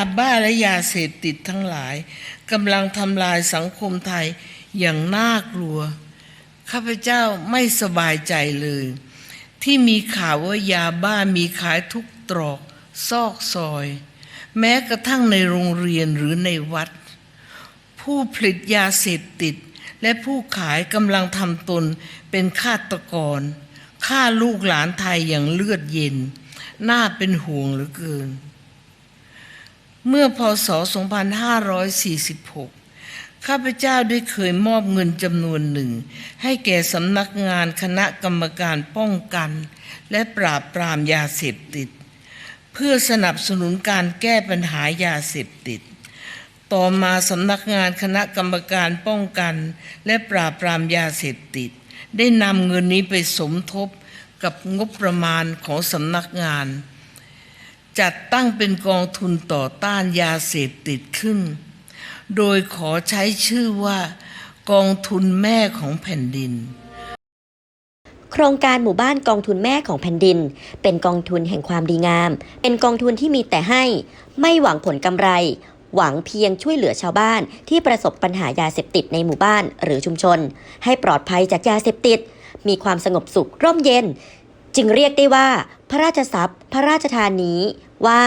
ยาบ้าและยาเสพติดทั้งหลายกำลังทำลายสังคมไทยอย่างน่ากลัว ข้าพเจ้าไม่สบายใจเลย ที่มีข่าวว่ายาบ้ามีขายทุกตรอกซอกซอย แม้กระทั่งในโรงเรียนหรือในวัด ผู้ผลิตยาเสพติด และผู้ขายกำลังทำตนเป็นฆาตกรฆ่าลูกหลานไทยอย่างเลือดเย็น น่าเป็นห่วงเหลือเกิน เมื่อพศ 2546 ข้าพเจ้าได้เคยมอบเงินจำนวนหนึ่ง ให้แก่สำนักงานคณะกรรมการป้องกัน และปราบปรามยาเสพติด เพื่อสนับสนุนการแก้ปัญหายาเสพติด ต่อมาสำนักงานคณะกรรมการป้องกัน และปราบปรามยาเสพติด ได้นำเงินนี้ไปสมทบกับงบประมาณของสำนักงาน จัดตั้งเป็นกองทุนต่อต้านยาเสพติดขึ้น โดยขอใช้ชื่อว่า กองทุนแม่ของแผ่นดิน โครงการหมู่บ้านกองทุนแม่ของแผ่นดิน เป็นกองทุนแห่งความดีงาม เป็นกองทุนที่มีแต่ให้ ไม่หวังผลกำไร หวังเพียงช่วยเหลือชาวบ้านที่ประสบปัญหายาเสพติดในหมู่บ้านหรือชุมชน ให้ปลอดภัยจากยาเสพติด มีความสงบสุขร่มเย็น จึงเรียกได้ว่า พระราชทรัพย์ พระราชทานนี้ว่า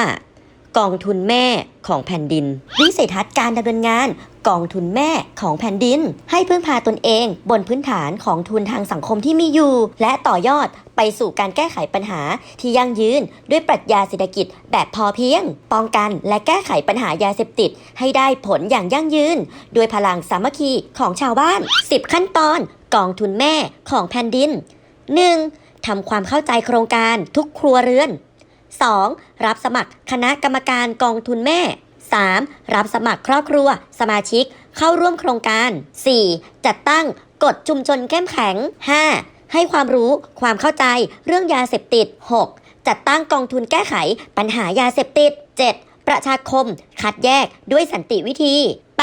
กองทุนแม่ของแผ่นดิน วิสัยทัศน์การดำเนินงานกองทุนแม่ของแผ่นดิน ให้พึ่งพาตนเองบนพื้นฐานของทุนทางสังคมที่มีอยู่ และต่อยอดไปสู่การแก้ไขปัญหาที่ยั่งยืน ด้วยปรัชญาเศรษฐกิจแบบพอเพียง ป้องกันและแก้ไขปัญหายาเสพติด ให้ได้ผลอย่างยั่งยืน ด้วยพลังสามัคคีของชาวบ้าน 10 ขั้นตอน กองทุนแม่ของแผ่นดิน 1. ทำความเข้าใจโครงการทุกครัวเรือน 2. รับสมัครคณะกรรมการกองทุนแม่ 3. รับสมัครครอบครัว สมาชิกเข้าร่วมโครงการ 4. จัดตั้งกฎชุมชนเข้มแข็ง 5. ให้ความรู้ความเข้าใจเรื่องยาเสพติด 6. จัดตั้งกองทุนแก้ไขปัญหายาเสพติด 7. ประชาคม คัดแยกด้วยสันติวิธี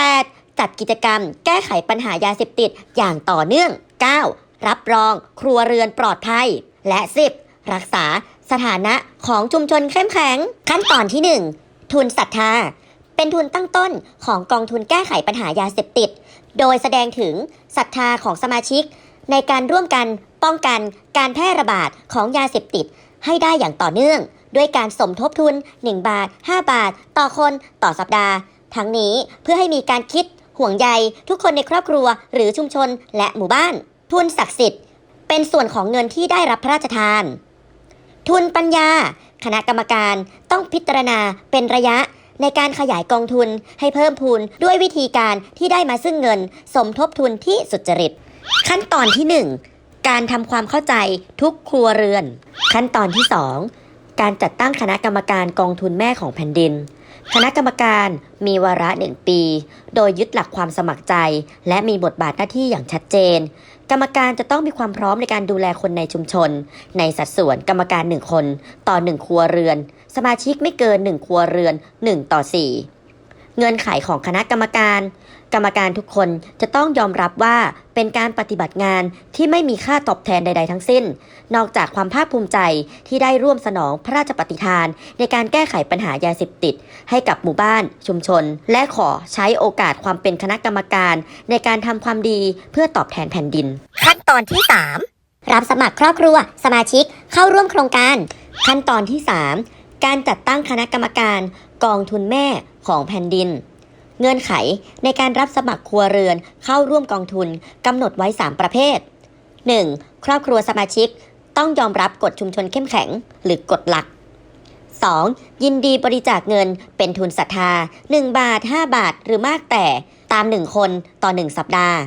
8. จัดกิจกรรม แก้ไขปัญหายาเสพติดอย่างต่อเนื่อง 9. รับรอง ครัวเรือนปลอดภัย และ 10. รักษาสถานะของชุมชนเข้มแข็ง ขั้นตอนที่ 1 ทุนศรัทธา เป็นทุนตั้งต้นของกองทุนแก้ไขปัญหายาเสพติด โดยแสดงถึงศรัทธาของสมาชิก ในการร่วมกันป้องกันการแพร่ระบาดของยาเสพติด ให้ได้อย่างต่อเนื่อง ด้วยการสมทบทุน 1 บาท 5 บาท ต่อคนต่อสัปดาห์ ทั้งนี้เพื่อให้มีการคิดห่วงใยทุกคนในครอบครัวหรือชุมชนและหมู่บ้าน ทุนศักดิ์สิทธิ์ เป็นส่วนของเงินที่ได้รับพระราชทาน ทุนปัญญา คณะกรรมการต้องพิจารณาเป็นระยะในการขยายกองทุนให้เพิ่มพูนด้วยวิธีการที่ได้มาซึ่งเงิน สมทบทุนที่สุจริต ขั้นตอนที่ 1 การทำความเข้าใจทุกครัวเรือน ขั้นตอนที่ 2 การจัดตั้งคณะกรรมการกองทุนแม่ของแผ่นดิน คณะกรรมการมีวาระหนึ่งปี โดยยึดหลักความสมัครใจ และมีบทบาทหน้าที่อย่างชัดเจน กรรมการจะต้องมีความพร้อมในการดูแลคนในชุมชน ในสัดส่วนกรรมการ 1 คน ต่อ 1 ครัวเรือน สมาชิกไม่เกิน 1 ครัวเรือน 1 ต่อ 4 เงื่อนไขของคณะกรรมการ กรรมการทุกคนจะต้องยอมรับว่าเป็นการปฏิบัติงานที่ไม่มีค่าตอบแทนใด ๆ ทั้งสิ้น นอกจากความภาคภูมิใจที่ได้ร่วมสนองพระราชปฏิทาน ในการแก้ไขปัญหายาเสพติด ให้กับหมู่บ้าน ชุมชน และขอใช้โอกาสความเป็นคณะกรรมการ ในการทำความดีเพื่อตอบแทนแผ่นดิน ขั้นตอนที่ 3 รับสมัครครอบครัว สมาชิกเข้าร่วมโครงการ ขั้นตอนที่ 3 การจัดตั้งคณะกรรมการ กองทุนแม่ของแผ่นดิน เงื่อนไขในการรับสมัครครัวเรือนเข้าร่วมกองทุนกำหนดไว้ 3 ประเภท 1. ครอบครัวสมาชิกต้องยอมรับกฎชุมชนเข้มแข็งหรือกฎหลัก 2. ยินดีบริจาคเงินเป็นทุนศรัทธา 1 บาท 5 บาทหรือมากแต่ตาม 1 คนต่อ 1 สัปดาห์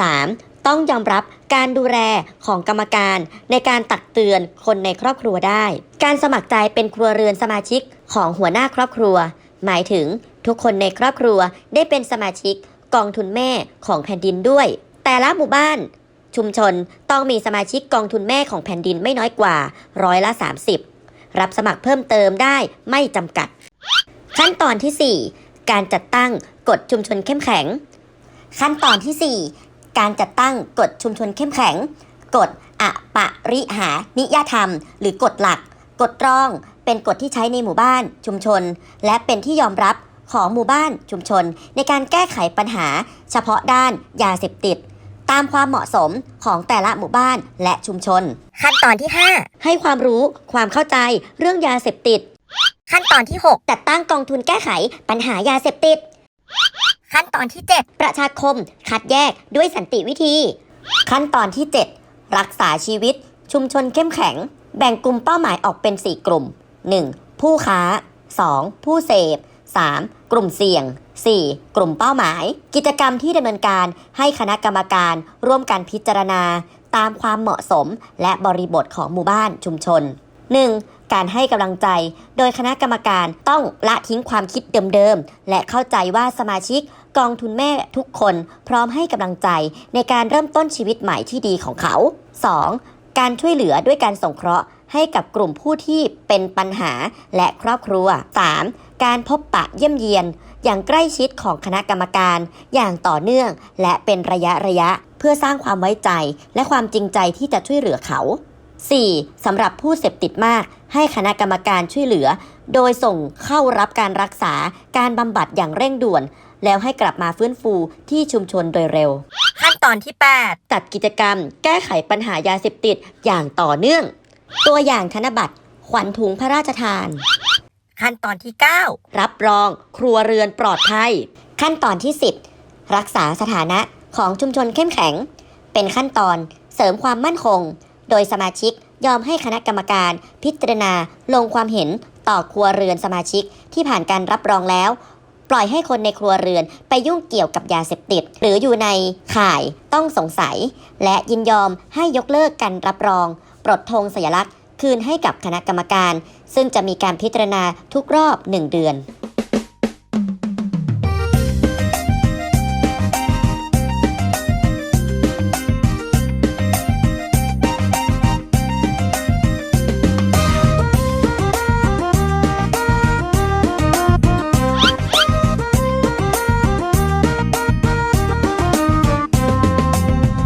3. ต้องยอมรับการดูแลของกรรมการในการตักเตือนคนในครอบครัวได้ การสมัครใจเป็นครัวเรือนสมาชิกของหัวหน้าครอบครัว หมายถึงทุกคนในครอบครัวได้เป็นสมาชิกกองทุนแม่ของแผ่นดินด้วย แต่ละหมู่บ้านชุมชนต้องมีสมาชิกกองทุนแม่ของแผ่นดินไม่น้อยกว่าร้อยละ 30 รับสมัครเพิ่มเติมได้ไม่จำกัด ขั้นตอนที่ 4 การจัดตั้งกฎชุมชนเข้มแข็ง ขั้นตอนที่ 4 การจัดตั้งกฎชุมชนเข้มแข็ง กฎอปริหานิยธรรม หรือกฎหลัก กฎรอง เป็นกฎที่ใช้ในหมู่บ้านชุมชน และเป็นที่ยอมรับของหมู่บ้านชุมชน ในการแก้ไขปัญหา เฉพาะด้านยาเสพติด ตามความเหมาะสมของแต่ละหมู่บ้านและชุมชน ขั้นตอนที่ให้ความรู้ความเข้าใจเรื่องยาเสพติด5ขั้นตอนที่จัดตั้งกองทุนแก้ไขปัญหายาเสพติด6 ขั้นตอนที่ประชาคม คัดแยกด้วยสันติวิธี ขั้นตอนที่ 7 รักษาชีวิต ชุมชนเข้มแข็ง แบ่งกลุ่มเป้าหมายออกเป็น 4 กลุ่ม 1. ผู้ค้า 2. ผู้เสพ 3. กลุ่มเสี่ยง 4. กลุ่มเป้าหมาย กิจกรรมที่ดำเนินการให้คณะกรรมการ ร่วมกันพิจารณา ตามความเหมาะสมและบริบทของหมู่บ้านชุมชน 1. การให้กำลังใจ โดยคณะกรรมการต้องละทิ้งความคิดเดิมๆ และเข้าใจว่าสมาชิกกองทุนแม่ทุกคนพร้อมให้กำลังใจในการเริ่มต้นชีวิตใหม่ที่ดีของเขา 2. การช่วยเหลือด้วยการส่งเคราะห์ให้กับกลุ่มผู้ที่เป็นปัญหาและครอบครัว 3. การพบปะเยี่ยมเยียน อย่างใกล้ชิดของคณะกรรมการ อย่างต่อเนื่องและเป็นระยะระยะ เพื่อสร้างความไว้ใจ และความจริงใจที่จะช่วยเหลือเขา 4. สำหรับผู้เสพติดมาก ให้คณะกรรมการช่วยเหลือ โดยส่งเข้ารับการรักษาการบำบัดอย่างเร่งด่วน แล้วให้กลับมาฟื้นฟูที่ชุมชนโดยเร็ว7ขั้นตอนที่จัดกิจกรรม แก้ไขปัญหายาเสพติดอย่างต่อเนื่อง ตัวอย่างธนบัตรขวัญถุงพระราชทาน8ขั้นตอนที่รับรองครัวเรือนปลอดภัย ขั้นตอนที่ 10 รักษาสถานะของชุมชนเข้มแข็ง เป็นขั้นตอนเสริมความมั่นคง โดยสมาชิกยอมให้คณะกรรมการ พิจารณาลงความเห็นต่อครัวเรือนสมาชิกที่ผ่านการรับรองแล้ว ปล่อยให้คนในครัวเรือนไปยุ่งเกี่ยวกับยาเสพติด หรืออยู่ในข่ายต้องสงสัย และยินยอมให้ยกเลิกการรับรอง ปลดธงสัญลักษณ์ คืนให้กับคณะกรรมการ ซึ่งจะมีการพิจารณาทุกรอบ 1 เดือน